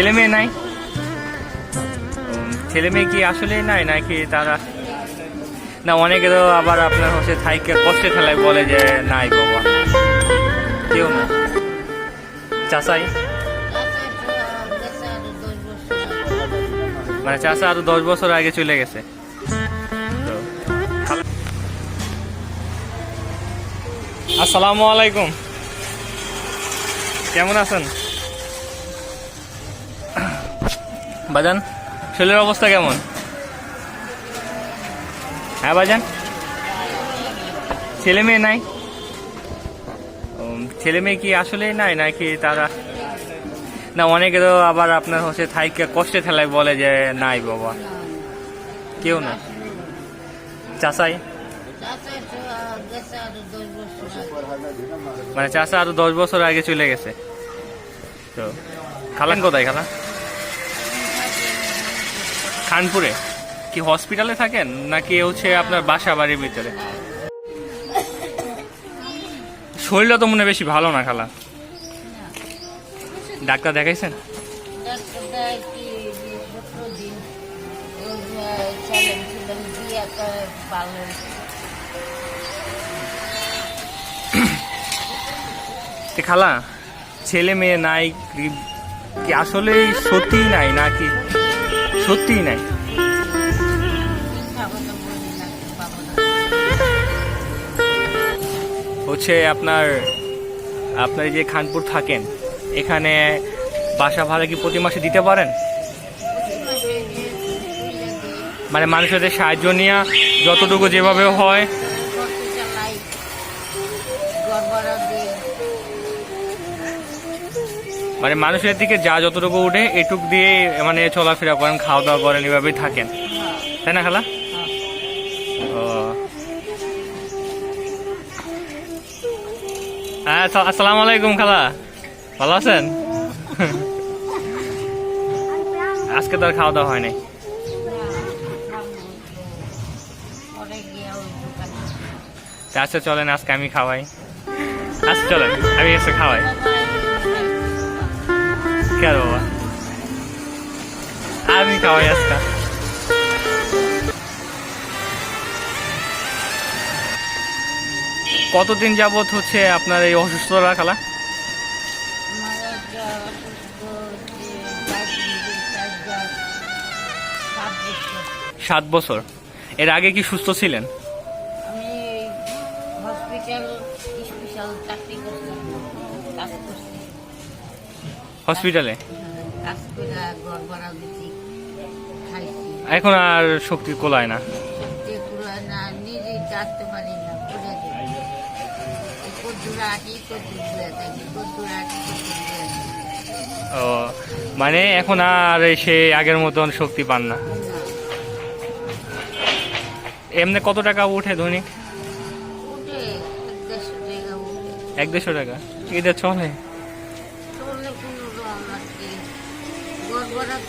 ছেলে মেয়ে নাই? ছেলে মেয়ে কি আসলেই নাই? নাকি তারা না, অনেকে তো আবার আপনার হচ্ছে থাইকে কষ্টে ফেলায় বলে যে, নাই বাবা। কেউ না। চাষাই মানে চাষা আরও দশ বছর আগে চলে গেছে। আসসালামু আলাইকুম। কেমন আছেন? বাজান, শরীরের অবস্থা কেমন? হ্যাঁ বাজান? ছেলে মেয়ে নাই? ছেলে মেয়ে কি আসলেই নাই, নাকি তারা? না, অনেকে তো আবার আপনার হচ্ছে থাইকে কষ্টে ঠেলায় বলে যে, নাই বাবা। কেউ না। চাষাই মানে চাষা আরও দশ বছর আগে চলে গেছে। তো, খালান কোথায়, খালা? খানপুরে? কি হসপিটালে থাকেন, নাকি হচ্ছে আপনার বাসা বাড়ির ভিতরে? শরীরটা তো মনে বেশি ভালো না, খালা। ডাক্তার দেখাইছেন? খালা, ছেলে মেয়ে নাই কি- আসলেই সত্যিই নাই, নাকি? সত্যিই নাই। হচ্ছে আপনার আপনার যে খানপুর থাকেন, এখানে বাসা ভাড়া কি প্রতি মাসে দিতে পারেন? মানে মানুষের সাহায্য নিয়ে যতটুকু যেভাবে হয় মানে মানুষের দিকে যা যতটুকু উঠে, এটুক দিয়ে মানে চলাফেরা করেন খাওয়া দাওয়া করেন, এভাবেই থাকেন। তাই না, খালা? ও। হ্যাঁ আস- আসসালামু আলাইকুম, খালা। ভালো আছেন? আজকে তো আর খাওয়া দাওয়া হয় নাই। আচ্ছা চলেন, আজকে আমি খাওয়াই। আচ্ছা চলেন, আমি এসে খাওয়াই। কে বাবা আমি খাওয়াই আজকে। কতদিন যাবত হচ্ছে আপনার এই অসুস্থতা খালা? সাত বছর। এর আগে কি সুস্থ ছিলেন? হসপিটাল? এখন আর শক্তি কোলায় না। ও মানে এখন আর সে আগের মতন শক্তি পান না। এমনি কত টাকা উঠে দৈনিক এক দেড়শো টাকা ঈদের চলে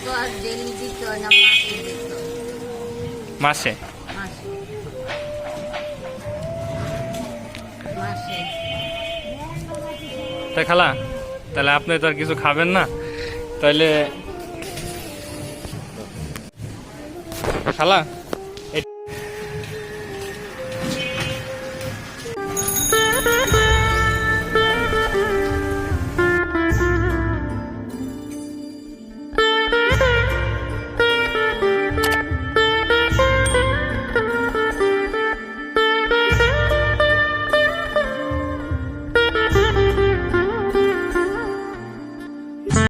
তো আর ডেলি দিতে না মাসে দিতে। মাসে? তাই খালা তাহলে আপনি তো আর কিছু খাবেন না। তাহলে খালা